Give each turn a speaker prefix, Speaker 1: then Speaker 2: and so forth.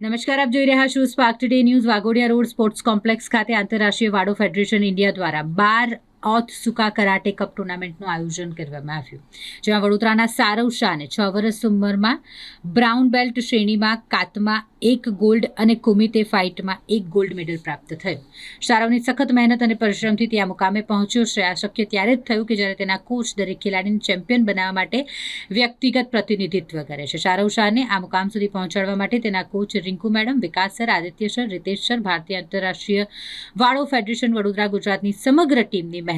Speaker 1: નમસ્કાર, આપ જોઈ રહ્યા છો spark today news Vaghodia road sports complex ખાતે આંતરરાષ્ટ્રીય વાડો ફેડરેશન ઇન્ડિયા દ્વારા બાર ઓથ સુકા કરાટે કપ ટુર્નામેન્ટનું આયોજન કરવામાં આવ્યું. જેમાં વડોદરાના સારવ શાહને છ વર્ષ ઉંમરમાં બ્રાઉન બેલ્ટ શ્રેણીમાં કાતમાં એક ગોલ્ડ અને કુમિતે ફાઇટમાં એક ગોલ્ડ મેડલ પ્રાપ્ત થયો. સારવની સખત મહેનત અને પરિશ્રમથી તે આ મુકામે પહોંચ્યો છે. આ શક્ય ત્યારે જ થયું કે જ્યારે તેના કોચ દરેક ખેલાડીને ચેમ્પિયન બનાવવા માટે વ્યક્તિગત પ્રતિનિધિત્વ કરે છે. સારવ શાહને આ મુકામ સુધી પહોંચાડવા માટે તેના coach Rinku madam, Vikas sir, Aditya sir, Ritesh sir, ભારતીય આંતરરાષ્ટ્રીય વાળો ફેડરેશન વડોદરા ગુજરાતની સમગ્ર ટીમની મહેનત